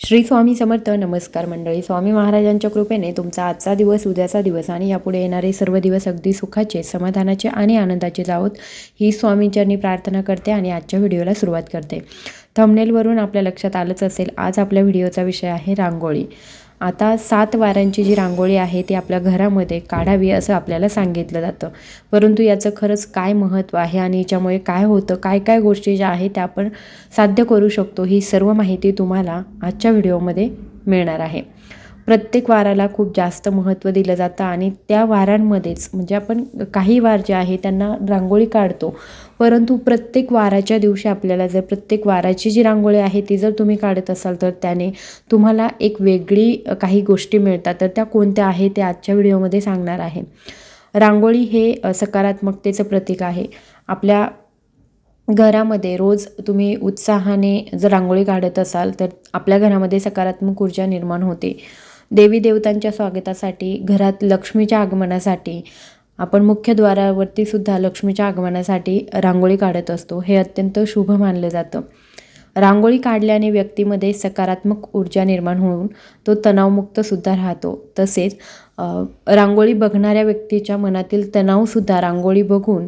श्री स्वामी समर्थ नमस्कार मंडळी. स्वामी महाराजांच्या कृपेने तुमचा आजचा दिवस उद्याचा दिवस आणि यापुढे येणारे सर्व दिवस अगदी सुखाचे समाधानाचे आणि आनंदाचे जावोत ही स्वामींचरणी प्रार्थना करते आणि आजच्या व्हिडिओला सुरुवात करते. थंबनेलवरून आपल्या लक्षात आलंच असेल आज आपल्या व्हिडिओचा विषय आहे रांगोळी. आता सात वारांची जी रांगोळी आहे ती आपल्या घरामध्ये काढावी असं आपल्याला सांगितलं जातं. परंतु याचं खरंच काय महत्त्व आहे आणि याच्यामुळे काय होतं काय काय गोष्टी ज्या आहेत त्या आपण साध्य करू शकतो ही सर्व माहिती तुम्हाला आजच्या व्हिडिओमध्ये मिळणार आहे. प्रत्येक वाराला खूप जास्त महत्त्व दिलं जातं आणि त्या वारांमध्येच म्हणजे आपण काही वार जे आहे त्यांना रांगोळी काढतो. परंतु प्रत्येक वाराच्या दिवशी आपल्याला जर प्रत्येक वाराची जी रांगोळी आहे ती जर तुम्ही काढत असाल तर त्याने तुम्हाला एक वेगळी काही गोष्टी मिळतात. तर त्या कोणत्या आहे ते आजच्या व्हिडिओमध्ये सांगणार आहे. रांगोळी हे सकारात्मकतेचं प्रतीक आहे. आपल्या घरामध्ये रोज तुम्ही उत्साहाने जर रांगोळी काढत असाल तर आपल्या घरामध्ये सकारात्मक ऊर्जा निर्माण होते. देवी देवतांच्या स्वागतासाठी घरात लक्ष्मीच्या आगमनासाठी आपण मुख्य द्वारावरती सुद्धा लक्ष्मीच्या आगमनासाठी रांगोळी काढत असतो. हे अत्यंत शुभ मानलं जातं. रांगोळी काढल्याने व्यक्तीमध्ये सकारात्मक ऊर्जा निर्माण होऊन तो तणावमुक्तसुद्धा राहतो. तसेच रांगोळी बघणाऱ्या व्यक्तीच्या मनातील तणावसुद्धा रांगोळी बघून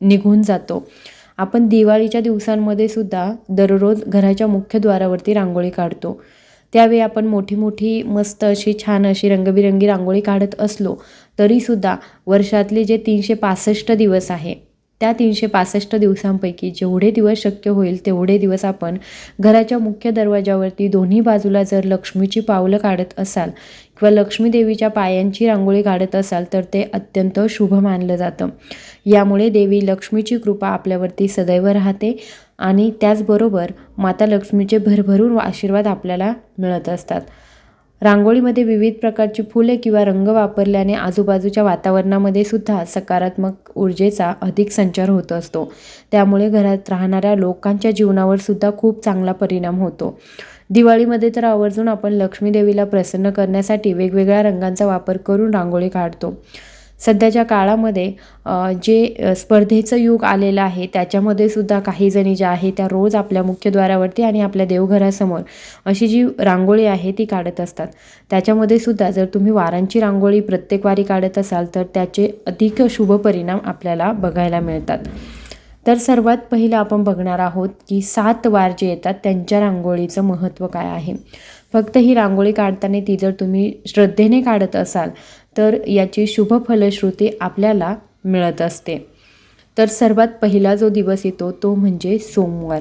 निघून जातो. आपण दिवाळीच्या दिवसांमध्ये सुद्धा दररोज घराच्या मुख्य द्वारावरती रांगोळी काढतो. त्यावेळी आपण मोठी मोठी मस्त अशी छान अशी रंगबिरंगी रांगोळी काढत असलो तरीसुद्धा वर्षातले जे तीनशे पासष्ट दिवस आहे त्या तीनशे पासष्ट दिवसांपैकी जेवढे दिवस शक्य होईल तेवढे दिवस आपण घराच्या मुख्य दरवाजावरती दोन्ही बाजूला जर लक्ष्मीची पावलं काढत असाल किंवा लक्ष्मी देवीच्या पायांची रांगोळी काढत असाल तर ते अत्यंत शुभ मानलं जातं. यामुळे देवी लक्ष्मीची कृपा आपल्यावरती सदैव राहते आणि त्याचबरोबर माता लक्ष्मीचे भरभरून आशीर्वाद आपल्याला मिळत असतात. रांगोळीमध्ये विविध प्रकारची फुले किंवा रंग वापरल्याने आजूबाजूच्या वातावरणामध्ये सुद्धा सकारात्मक ऊर्जेचा अधिक संचार होत असतो. त्यामुळे घरात राहणाऱ्या लोकांच्या जीवनावर सुद्धा खूप चांगला परिणाम होतो. दिवाळीमध्ये तर आवर्जून आपण लक्ष्मी देवीला प्रसन्न करण्यासाठी वेगवेगळ्या रंगांचा वापर करून रांगोळी काढतो. सध्याच्या काळामध्ये जे स्पर्धेचं युग आलेलं आहे त्याच्यामध्ये सुद्धा काही जणी ज्या आहे त्या रोज आपल्या मुख्यद्वारावरती आणि आपल्या देवघरासमोर अशी जी रांगोळी आहे ती काढत असतात. त्याच्यामध्ये सुद्धा जर तुम्ही वारांची रांगोळी प्रत्येक वारी काढत असाल तर त्याचे अधिक शुभ परिणाम आपल्याला बघायला मिळतात. तर सर्वात पहिलं आपण बघणार आहोत की सात वार जे येतात त्यांच्या रांगोळीचं महत्त्व काय आहे? फक्त ही रांगोळी काढताना ती जर तुम्ही श्रद्धेने काढत असाल तर याची शुभ फलश्रुती आपल्याला मिळत असते. तर सर्वात पहिला जो दिवस येतो तो म्हणजे सोमवार.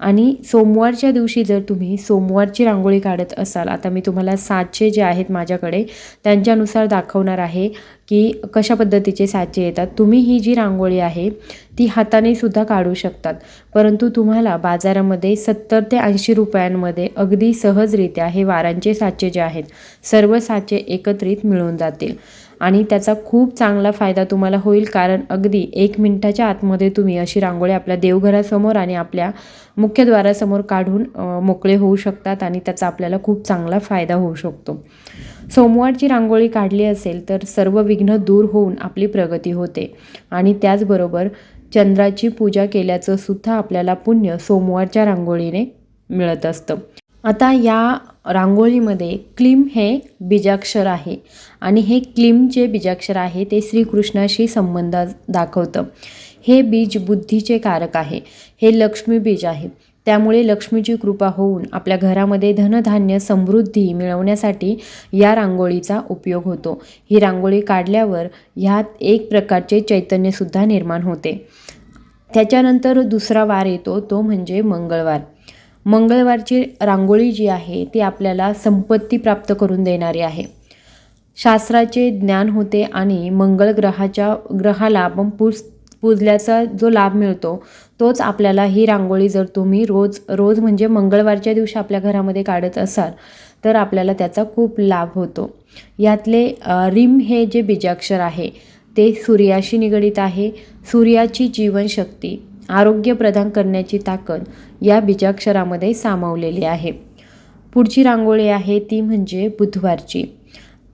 आणि सोमवारच्या दिवशी जर तुम्ही सोमवारची रांगोळी काढत असाल आता मी तुम्हाला सातशे जे आहेत माझ्याकडे त्यांच्यानुसार दाखवणार आहे. की कशा पद्धतीचे साचे येतात तुम्ही ही जी रांगोळी आहे ती हाताने सुद्धा काढू शकतात. परंतु तुम्हाला बाजारामध्ये सत्तर ते ऐंशी रुपयांमध्ये अगदी सहजरित्या हे वारांचे साचे जे आहेत सर्व साचे एकत्रित मिळून जातील. आणि त्याचा खूप चांगला फायदा तुम्हाला होईल कारण अगदी एक मिनटाच्या आतमध्ये तुम्ही अशी रांगोळी आपल्या देवघरासमोर आणि आपल्या मुख्यद्वारासमोर काढून मोकळे होऊ शकतात आणि त्याचा आपल्याला खूप चांगला फायदा होऊ शकतो. सोमवारची रांगोळी काढली असेल तर सर्व विघ्न दूर होऊन आपली प्रगती होते. आणि त्याचबरोबर चंद्राची पूजा केल्याचं सुद्धा आपल्याला पुण्य सोमवारच्या रांगोळीने मिळत असतं. आता या रांगोळीमध्ये क्लीम हे बीजाक्षर आहे. आणि हे क्लीम जे बीजाक्षर आहे ते श्रीकृष्णाशी संबंध दाखवतं. हे बीज बुद्धीचे कारक आहे. हे लक्ष्मी बीज आहे. त्यामुळे लक्ष्मीची कृपा होऊन आपल्या घरामध्ये धनधान्य समृद्धी मिळवण्यासाठी या रांगोळीचा उपयोग होतो. ही रांगोळी काढल्यावर ह्यात एक प्रकारचे चैतन्यसुद्धा निर्माण होते. त्याच्यानंतर दुसरा वार येतो तो म्हणजे मंगळवार. मंगळवारची रांगोळी जी आहे ती आपल्याला संपत्ती प्राप्त करून देणारी आहे. शास्त्राचे ज्ञान होते आणि मंगळ ग्रहाच्या ग्रहाला आपण पूज पूजल्याचा जो लाभ मिळतो तोच आपल्याला ही रांगोळी जर तुम्ही रोज रोज म्हणजे मंगळवारच्या दिवशी आपल्या घरामध्ये काढत असाल तर आपल्याला त्याचा खूप लाभ होतो. यातले रिम हे जे बीजाक्षर आहे ते सूर्याशी निगडीत आहे. सूर्याची जीवनशक्ती आरोग्य प्रदान करण्याची ताकद या बीजाक्षरामध्ये सामावलेली आहे. पुढची रांगोळी आहे ती म्हणजे बुधवारची.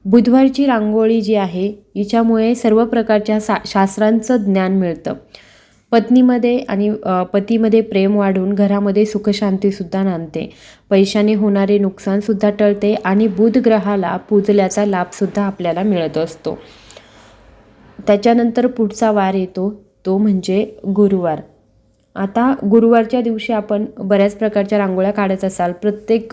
बुधवारची रांगोळी जी आहे हिच्यामुळे सर्व प्रकारच्या सा शास्त्रांचं ज्ञान मिळतं. पत्नीमध्ये आणि पतीमध्ये प्रेम वाढून घरामध्ये सुखशांतीसुद्धा नांदते. पैशाने होणारे नुकसानसुद्धा टळते आणि बुध ग्रहाला पूजल्याचा लाभसुद्धा आपल्याला मिळत असतो. त्याच्यानंतर पुढचा वार येतो तो म्हणजे गुरुवार. आता गुरुवारच्या दिवशी आपण बऱ्याच प्रकारच्या रांगोळ्या काढत असाल. प्रत्येक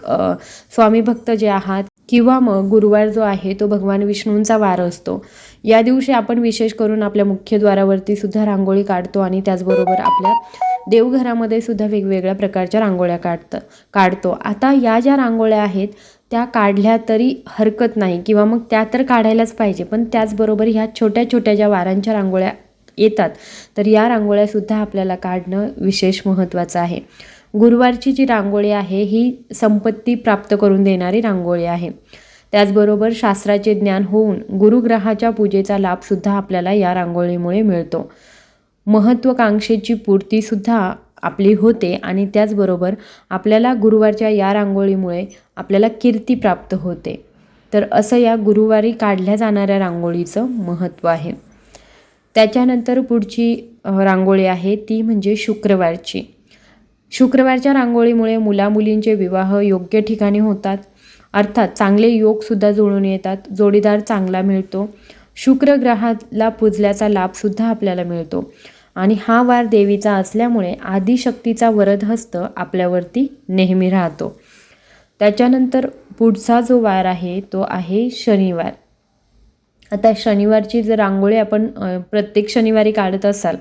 स्वामी भक्त जे आहात किंवा मग गुरुवार जो आहे तो भगवान विष्णूंचा वार असतो. या दिवशी आपण विशेष करून आपल्या मुख्यद्वारावरती सुद्धा रांगोळी काढतो आणि त्याचबरोबर आपल्या देवघरामध्ये सुद्धा वेगवेगळ्या प्रकारच्या रांगोळ्या काढतं काढतो. आता या ज्या रांगोळ्या आहेत त्या काढल्या तरी हरकत नाही किंवा मग त्या तर काढायलाच पाहिजे पण त्याचबरोबर ह्या छोट्या छोट्या ज्या वारांच्या रांगोळ्या येतात तर या रांगोळ्यासुद्धा आपल्याला काढणं विशेष महत्त्वाचं आहे. गुरुवारची जी रांगोळी आहे ही संपत्ती प्राप्त करून देणारी रांगोळी आहे. त्याचबरोबर शास्त्राचे ज्ञान होऊन गुरुग्रहाच्या पूजेचा लाभसुद्धा आपल्याला या रांगोळीमुळे मिळतो. महत्त्वाकांक्षेची पूर्तीसुद्धा आपली होते आणि त्याचबरोबर आपल्याला गुरुवारच्या या रांगोळीमुळे आपल्याला कीर्ती प्राप्त होते. तर असं या गुरुवारी काढल्या जाणाऱ्या रांगोळीचं महत्त्व आहे. त्याच्यानंतर पुढची रांगोळी आहे ती म्हणजे शुक्रवारची. शुक्रवारच्या रांगोळीमुळे मुलामुलींचे विवाह योग्य ठिकाणी होतात. अर्थात चांगले योगसुद्धा जुळून येतात जोडीदार चांगला मिळतो शुक्र ग्रहाला पूजल्याचा लाभसुद्धा आपल्याला मिळतो. आणि हा वार देवीचा असल्यामुळे आदिशक्तीचा वरदहस्त आपल्यावरती नेहमी राहतो. त्याच्यानंतर पुढचा जो वार आहे तो आहे शनिवार. आता शनिवारची जर रांगोळी आपण प्रत्येक शनिवारी काढत असाल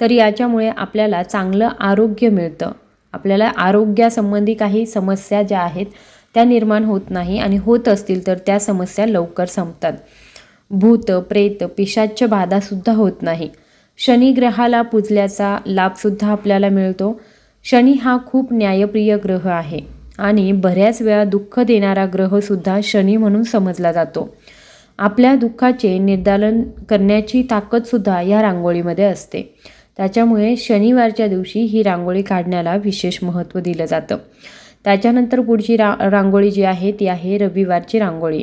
तर याच्यामुळे आपल्याला चांगलं आरोग्य मिळतं. आपल्याला आरोग्यासंबंधी काही समस्या ज्या आहेत त्या निर्माण होत नाही आणि होत असतील तर त्या समस्या लवकर संपतात. भूत प्रेत पिशाच्य बाधासुद्धा होत नाही. शनी ग्रहाला पूजल्याचा लाभसुद्धा आपल्याला मिळतो. शनी हा खूप न्यायप्रिय ग्रह आहे आणि बऱ्याच वेळा दुःख देणारा ग्रहसुद्धा शनी म्हणून समजला जातो. आपल्या दुःखाचे निर्दालन करण्याची ताकदसुद्धा या रांगोळीमध्ये असते. त्याच्यामुळे शनिवारच्या दिवशी ही रांगोळी काढण्याला विशेष महत्त्व दिलं जातं. त्याच्यानंतर पुढची रा रांगोळी जी आहे ती आहे रविवारची रांगोळी.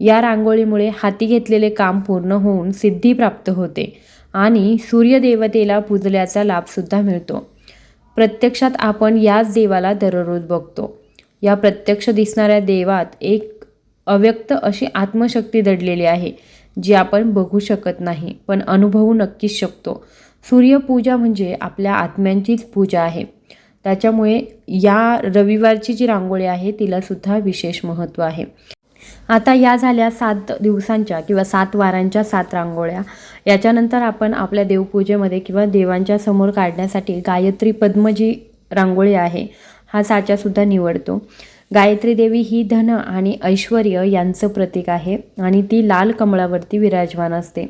या रांगोळीमुळे हाती घेतलेले काम पूर्ण होऊन सिद्धी प्राप्त होते आणि सूर्यदेवतेला पूजल्याचा लाभसुद्धा मिळतो. प्रत्यक्षात आपण याच देवाला दररोज बघतो. या प्रत्यक्ष दिसणाऱ्या देवात एक अव्यक्त अशी आत्मशक्ती दडलेली आहे जी आपण बघू शकत नाही पण अनुभवू नक्कीच शकतो. सूर्यपूजा म्हणजे आपल्या आत्म्यांचीच पूजा आहे. त्याच्यामुळे या रविवारची जी रांगोळी आहे तिलासुद्धा विशेष महत्त्व आहे. आता या झाल्या सात दिवसांच्या किंवा सात वारांच्या सात रांगोळ्या. याच्यानंतर आपण आपल्या देवपूजेमध्ये किंवा देवांच्या समोर काढण्यासाठी गायत्री पद्म जी रांगोळी आहे हा साचासुद्धा निवडतो. गायत्री देवी ही धन आणि ऐश्वर यांचं प्रतीक आहे आणि ती लाल कमळावरती विराजमान असते.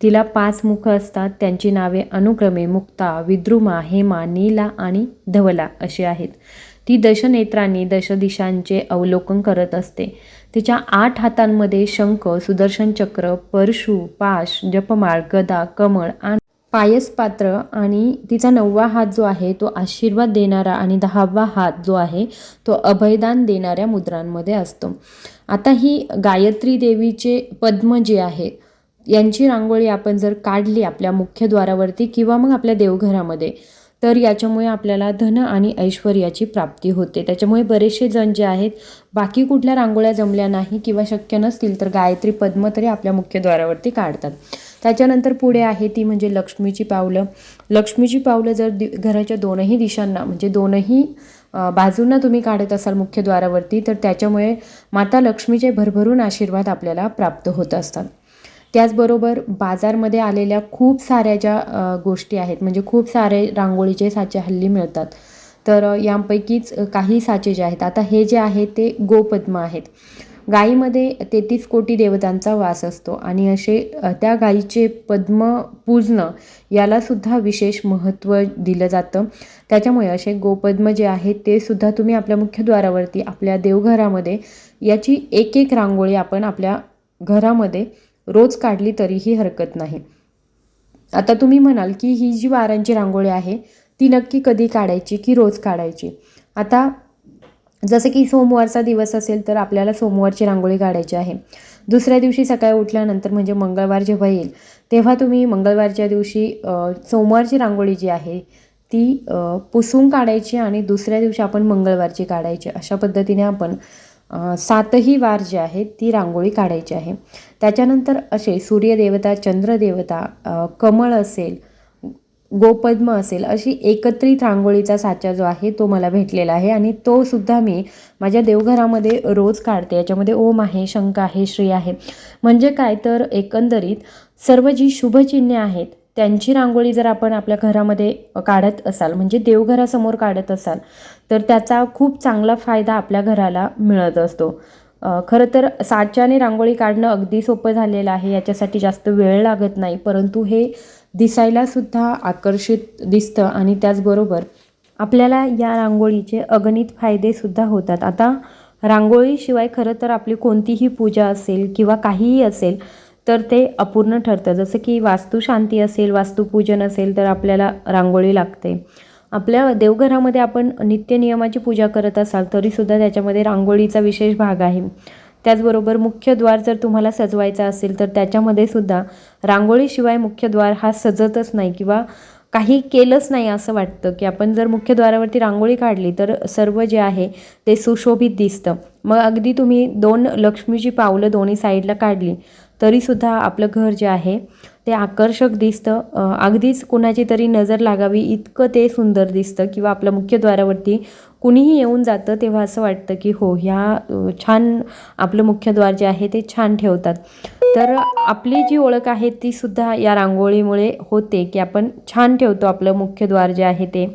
तिला पाच मुख असतात. त्यांची नावे अनुक्रमे मुक्ता विद्रुमा हेमा नीला आणि धवला अशी आहेत. ती दशनेत्रांनी दशदिशांचे अवलोकन करत असते. तिच्या आठ हातांमध्ये शंख सुदर्शन चक्र परशु पाश जपमाळ गदा कमळ आणि पायस पात्र आणि तिचा नववा हात जो आहे तो आशीर्वाद देणारा आणि दहावा हात जो आहे तो अभयदान देणाऱ्या मुद्रांमध्ये असतो. आता ही गायत्री देवीचे पद्म जे आहे यांची रांगोळी आपण जर काढली आपल्या मुख्यद्वारावरती किंवा मग आपल्या देवघरामध्ये तर याच्यामुळे आपल्याला धन आणि ऐश्वर्याची प्राप्ती होते. त्याच्यामुळे बरेचसे जण जे आहेत बाकी कुठल्या रांगोळ्या जमल्या नाही किंवा शक्य नसतील तर गायत्री पद्म तरी आपल्या मुख्यद्वारावरती काढतात. त्याच्यानंतर पुढे आहे ती म्हणजे लक्ष्मीची पावलं. लक्ष्मीची पावलं जर दि घराच्या दोनही दिशांना म्हणजे दोनही बाजूंना तुम्ही काढत असाल मुख्यद्वारावरती तर त्याच्यामुळे माता लक्ष्मीचे भरभरून आशीर्वाद आपल्याला प्राप्त होत असतात. त्याचबरोबर बाजारमध्ये आलेल्या खूप साऱ्या ज्या गोष्टी आहेत म्हणजे खूप सारे रांगोळीचे साचे हल्ली मिळतात. तर यापैकीच यांपैकीच काही साचे जे आहेत आता हे जे आहे ते गोपद्म आहेत. गायीमध्ये तेहतीस कोटी देवतांचा वास असतो आणि असे त्या गायीचे पद्म पूजणं यालासुद्धा विशेष महत्त्व दिलं जातं. त्याच्यामुळे असे गोपद्म जे आहेत ते सुद्धा तुम्ही आपल्या मुख्यद्वारावरती आपल्या देवघरामध्ये याची एक एक रांगोळी आपण आपल्या घरामध्ये रोज काढली तरीही हरकत नाही. आता तुम्ही म्हणाल की ही जी वारांची रांगोळी आहे ती नक्की कधी काढायची की रोज काढायची? आता जसं की सोमवारचा दिवस असेल तर आपल्याला सोमवारची रांगोळी काढायची आहे. दुसऱ्या दिवशी सकाळी उठल्यानंतर म्हणजे मंगळवार जेव्हा येईल तेव्हा तुम्ही मंगळवारच्या दिवशी सोमवारची रांगोळी जी आहे ती पुसून काढायची आणि दुसऱ्या दिवशी आपण मंगळवारची काढायची. अशा पद्धतीने आपण सातही वार जे आहेत ती रांगोळी काढायची आहे. त्याच्यानंतर असे सूर्यदेवता चंद्रदेवता कमळ असेल गोपद्म असेल अशी एकत्रित रांगोळीचा साचा जो आहे तो मला भेटलेला आहे. आणि तो सुद्धा मी माझ्या देवघरामध्ये रोज काढते. याच्यामध्ये ओम आहे शंख आहे श्री आहे. म्हणजे काय? तर एकंदरीत सर्व जी शुभचिन्हे आहेत त्यांची रांगोळी जर आपण आपल्या घरामध्ये काढत असाल म्हणजे देवघरासमोर काढत असाल तर त्याचा खूप चांगला फायदा आपल्या घराला मिळत असतो. खरं तर साच्याने रांगोळी काढणं अगदी सोपं झालेलं आहे याच्यासाठी जास्त वेळ लागत नाही परंतु हे दिसायलासुद्धा आकर्षित दिसतं आणि त्याचबरोबर आपल्याला या रांगोळीचे अगणित फायदेसुद्धा होतात. आता रांगोळीशिवाय खरं तर आपली कोणतीही पूजा असेल किंवा काहीही असेल तर ते अपूर्ण ठरतं. जसं की वास्तुशांती असेल वास्तुपूजन असेल तर आपल्याला रांगोळी लागते. आपल्या देवघरामध्ये आपण नित्यनियमाची पूजा करत असाल तरीसुद्धा त्याच्यामध्ये रांगोळीचा विशेष भाग आहे. त्याचबरोबर मुख्य द्वार जर तुम्हाला सजवायचा असेल तर त्याच्यामध्ये सुद्धा रांगोळीशिवाय मुख्य द्वार हा सजतच नाही किंवा काही केलंच नाही असं वाटतं की आपण जर मुख्यद्वारावरती रांगोळी काढली तर सर्व जे आहे ते सुशोभित दिसतं. मग अगदी तुम्ही दोन लक्ष्मीची पावलं दोन्ही साईडला काढली तरीसुद्धा आपलं घर जे आहे ते आकर्षक दिसतं. अगदीच कुणाची तरी नजर लागावी इतकं ते सुंदर दिसतं किंवा आपल्या मुख्यद्वारावरती कुणीही येऊन जातं तेव्हा असं वाटतं की हो ह्या छान आपलं मुख्यद्वार जे आहे ते छान ठेवतात. तर आपली जी ओळख आहे ती सुद्धा या रांगोळीमुळे होते की आपण छान ठेवतो आपलं मुख्यद्वार जे आहे ते.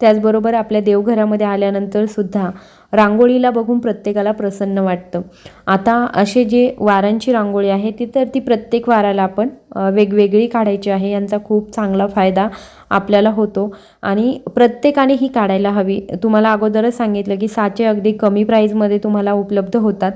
त्याचबरोबर आपल्या देवघरामध्ये आल्यानंतर सुद्धा रांगोळीला बघून प्रत्येकाला प्रसन्न वाटतं. आता असे जे वारांची रांगोळी आहे ती तर ती प्रत्येक वाराला आपण वेगवेगळी काढायची आहे. यांचा खूप चांगला फायदा आपल्याला होतो. आणि प्रत्येकाने ही काढायला हवी. तुम्हाला अगोदरच सांगितलं की साचे अगदी कमी प्राईजमध्ये तुम्हाला उपलब्ध होतात.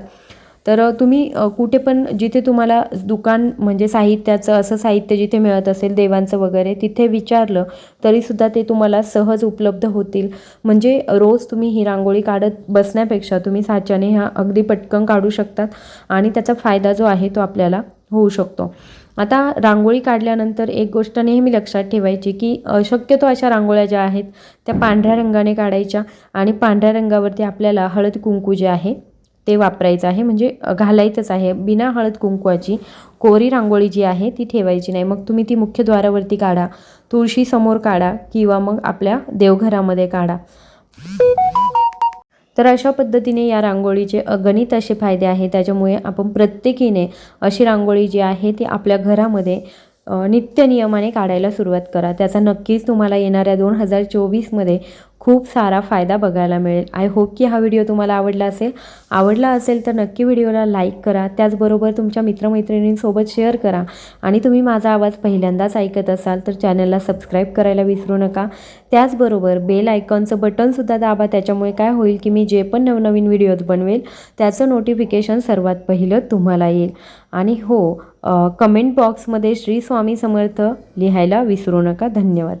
तर तुम्ही कुठे पण जिथे तुम्हाला दुकान म्हणजे साहित्याचं असं साहित्य जिथे मिळत असेल देवांचं वगैरे तिथे विचारलं तरीसुद्धा ते तुम्हाला सहज उपलब्ध होतील. म्हणजे रोज तुम्ही ही रांगोळी काढत बसण्यापेक्षा तुम्ही साच्याने ह्या अगदी पटकन काढू शकतात आणि त्याचा फायदा जो आहे तो आपल्याला होऊ शकतो. आता रांगोळी काढल्यानंतर एक गोष्ट नेहमी लक्षात ठेवायची की शक्यतो अशा रांगोळ्या ज्या आहेत त्या पांढऱ्या रंगाने काढायच्या आणि पांढऱ्या रंगावरती आपल्याला हळद कुंकू जे आहे ते वापरायचं आहे. म्हणजे घालायचंच आहे. बिना हळद कुंकवाची कोरी रांगोळी जी आहे ती ठेवायची नाही. मग तुम्ही ती मुख्य द्वारावरती काढा. तुळशीसमोर काढा किंवा मग आपल्या देवघरामध्ये काढा. तर अशा पद्धतीने या रांगोळीचे अगणित असे फायदे आहेत. त्याच्यामुळे आपण प्रत्येकीने अशी रांगोळी जी आहे ती आपल्या घरामध्ये नित्य नियमाने काढायला सुरुवात करा. त्याचा नक्कीच तुम्हाला येणाऱ्या दोन हजार चोवीसमध्ये खूप सारा फायदा बघायला मिळेल. आय होप की हा व्हिडिओ तुम्हाला आवडला असेल. आवडला असेल तर नक्की व्हिडिओला लाईक करा. त्याचबरोबर तुमच्या मित्रमैत्रिणींसोबत शेअर करा. आणि तुम्ही माझा आवाज पहिल्यांदाच ऐकत असाल तर चॅनलला सबस्क्राईब करायला विसरू नका. त्याचबरोबर बेल आयकॉनचं बटनसुद्धा दाबा. त्याच्यामुळे काय होईल की मी जे पण नवनवीन व्हिडिओज बनवेल त्याचं नोटिफिकेशन सर्वात पहिलं तुम्हाला येईल. आणि हो कमेंट बॉक्समध्ये श्री स्वामी समर्थ लिहायला विसरू नका. धन्यवाद.